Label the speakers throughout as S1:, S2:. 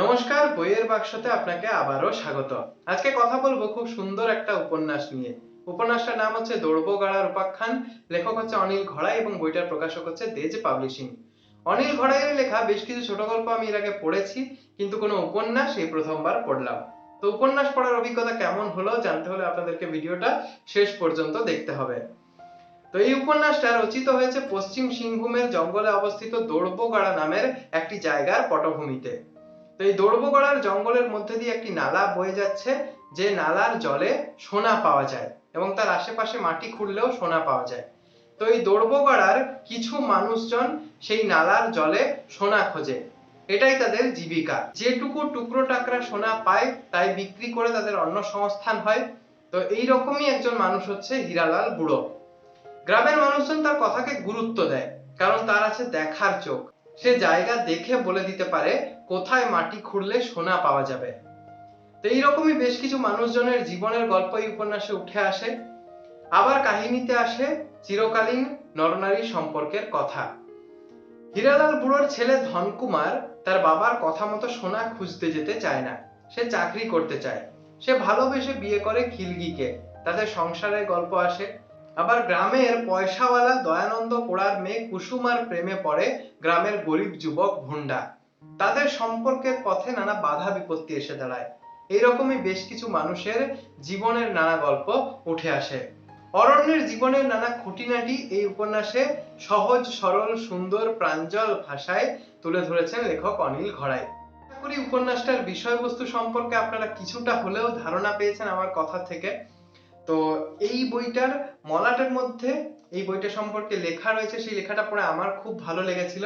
S1: নমস্কার, বইয়ের বাক্সতে আপনাকে আবারও স্বাগত। আজকে কথা বলব খুব সুন্দর একটা উপন্যাস নিয়ে। উপন্যাসটার নাম হচ্ছে দৌড়বগাড়ার উপাখ্যান, লেখক হচ্ছে অনিল ঘড়াই এবং বইটার প্রকাশক হচ্ছে দেজ পাবলিশিং। অনিল ঘড়াইয়ের লেখা বেশ কিছু ছোট গল্প আমি এর আগে পড়েছি, কিন্তু কোনো উপন্যাস এই প্রথমবার পড়লাম। তো উপন্যাস পড়ার অভিজ্ঞতা কেমন হলো জানতে হলে আপনাদেরকে ভিডিওটা শেষ পর্যন্ত দেখতে হবে। তো এই উপন্যাসটা রচিত হয়েছে পশ্চিম সিংভূমের জঙ্গলে অবস্থিত দৌড়বগাড়া নামের একটি জায়গার পটভূমিতে। তো এই দৌড়বগড়ার জঙ্গলের মধ্যে দিয়ে একটি নালা বয়ে যাচ্ছে, যে নালার জলে সোনা পাওয়া যায় এবং তার আশেপাশে মাটি খুঁড়লেও সোনা পাওয়া যায়। তো এই দৌড়বগড়ার কিছু মানুষজন সেই নালার জলে সোনা খোঁজে। এটাই তাদের জীবিকা। যেটুকু টুকরো টাকরা সোনা পায়, তাই বিক্রি করে তাদের অন্য সংস্থান হয়। তো এই রকমই একজন মানুষ হচ্ছে হীরালাল বুড়ো। গ্রামের মানুষজন তার কথাকে গুরুত্ব দেয়, কারণ তার আছে দেখার চোখ। সে জায়গা দেখে বলে দিতে পারে, কোথায় মাটি খুঁড়লে সোনা পাওয়া যাবে। তো এইরকমই বেশ কিছু মানুষজনের জীবনের গল্প এই উপন্যাসে উঠে আসে। আবার কাহিনীতে আসে চিরকালীন নরনারী সম্পর্কের কথা। হীরালাল বুড়োর ছেলে ধনকুমার তার বাবার কথা মতো সোনা খুঁজতে যেতে চায় না। সে চাকরি করতে চায়। সে ভালোবেসে বিয়ে করে খিলগিকে। তাদের সংসারের গল্প আসে। আবার গ্রামের পয়সাওয়ালা দয়ানন্দ পোড়ার মেয়ে কুসুমার প্রেমে পড়ে গ্রামের গরিব যুবক ভুন্ডা তাদের সম্পর্কের পথে নানা বাধা বিপত্তি এসে দাঁড়ায়। এইরকমই বেশ কিছু মানুষের জীবনের নানা গল্প উঠে আসে। অরণ্যের জীবনের নানা খুঁটিনাটি এই উপন্যাসে সহজ, সরল, সুন্দর, প্রাঞ্জল ভাষায় তুলে ধরেছেন লেখক অনিল ঘড়াই। আশা করি উপন্যাসটার বিষয়বস্তু সম্পর্কে আপনারা কিছুটা হলেও ধারণা পেয়েছেন আমার কথা থেকে। তো এই বইটার মলাটের মধ্যে এই বইটা সম্পর্কে লেখা রয়েছে, সেই লেখাটা পড়ে আমার খুব ভালো লেগেছিল।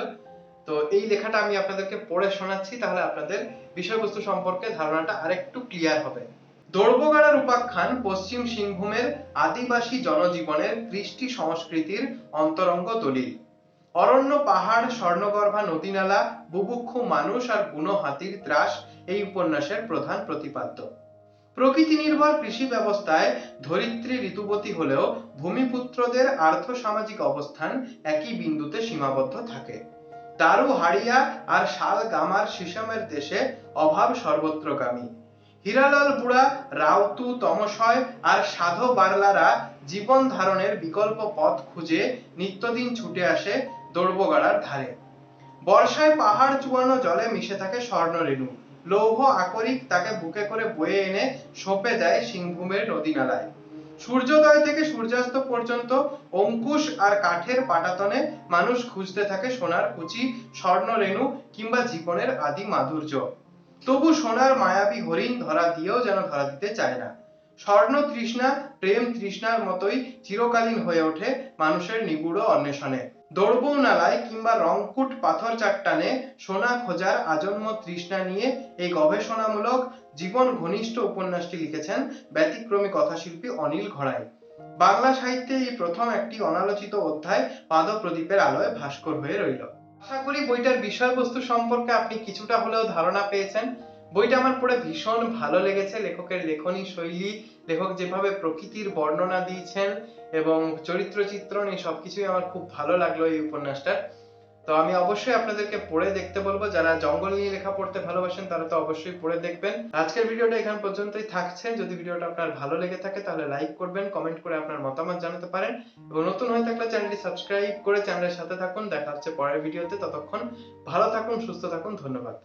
S1: তো এই লেখাটা আমি আপনাদেরকে পড়ে শোনাচ্ছি, তাহলে আপনাদের বিষয়বস্তু সম্পর্কে ধারণাটা আরেকটু ক্লিয়ার হবে। দৌড়বগাড়ার উপাখ্যান পশ্চিম সিংভূমের আদিবাসী জনজীবনের কৃষ্টি সংস্কৃতির অন্তরঙ্গ দলিল। অরণ্য পাহাড়, স্বর্ণগর্ভা, নদীনালা, বুভুক্ষু মানুষ আর বুনো হাতির ত্রাস এই উপন্যাসের প্রধান প্রতিপাদ্য। প্রকৃতি নির্ভর কৃষি ব্যবস্থায় ধরিত্রী ঋতুবতী হলেও ভূমিপুত্রদের আর্থ সামাজিক অবস্থান একই বিন্দুতে সীমাবদ্ধ থাকে। দারু, হাড়িয়া আর শাল গামার সিসমের দেশে অভাব সর্বত্রগামী। হীরালাল বুড়া, রাউতু তমশয় আর সাধো বার্লারা জীবন ধারণের বিকল্প পথ খুঁজে নিত্যদিন ছুটে আসে দৌড়বগাড়ার ধারে। বর্ষায় পাহাড় চুয়ানো জলে মিশে থাকে স্বর্ণরেণু। লৌহ আকরিক তাকে বুকে করে বয়ে এনে সঁপে দেয় সিংভূমের নদী নালায় সূর্যোদয় থেকে সূর্যাস্ত পর্যন্ত অঙ্কুশ আর কাঠের পাটাতনে মানুষ খুঁজতে থাকে সোনার কুচি, স্বর্ণরেণু কিংবা জীবনের আদি মাধুর্য। তবু সোনার মায়াবী হরিণ ধরা দিয়েও যেন ধরা দিতে চায় না। স্বর্ণ তৃষ্ণা, প্রেম তৃষ্ণার মতোই চিরকালীন হয়ে ওঠে মানুষের নিগুড় অন্বেষণে। দৌড়বৌ নালায় কিংবা রংকুট পাথর চাট্টানে সোনা খোঁজার আজন্ম তৃষ্ণা নিয়ে এই গবেষণামূলক জীবন ঘনিষ্ঠ উপন্যাসটি লিখেছেন ব্যতিক্রমী কথাশিল্পী অনিল ঘড়াই। বাংলা সাহিত্যে এই প্রথম একটি অনালোচিত অধ্যায় পাদপ্রদীপের আলোয় ভাস্কর হয়ে রইল। আশা করি বইটার বিষয়বস্তু সম্পর্কে আপনি কিছুটা হলেও ধারণা পেয়েছেন। বইটা আমার পড়ে ভীষণ ভালো লেগেছে। লেখকের লেখনী শৈলী, লেখক যেভাবে প্রকৃতির বর্ণনা দিয়েছেন এবং চরিত্র চিত্রণ এই সবকিছুই আমার খুব ভালো লাগল এই উপন্যাসটা তো আমি অবশ্যই আপনাদেরকে পড়ে দেখতে বলব। যারা জঙ্গল নিয়ে লেখা পড়তে ভালোবাসেন, তারা তো অবশ্যই পড়ে দেখবেন। আজকের ভিডিওটা এখান পর্যন্তই থাকছে যদি ভিডিওটা আপনার ভালো লেগে থাকে, তাহলে লাইক করবেন, কমেন্ট করে আপনার মতামত জানাতে পারেন এবং নতুন হয়ে থাকলে চ্যানেলটি সাবস্ক্রাইব করে চ্যানেলের সাথে থাকুন। দেখা হচ্ছে পরের ভিডিওতে। ততক্ষণ ভালো থাকুন, সুস্থ থাকুন। ধন্যবাদ।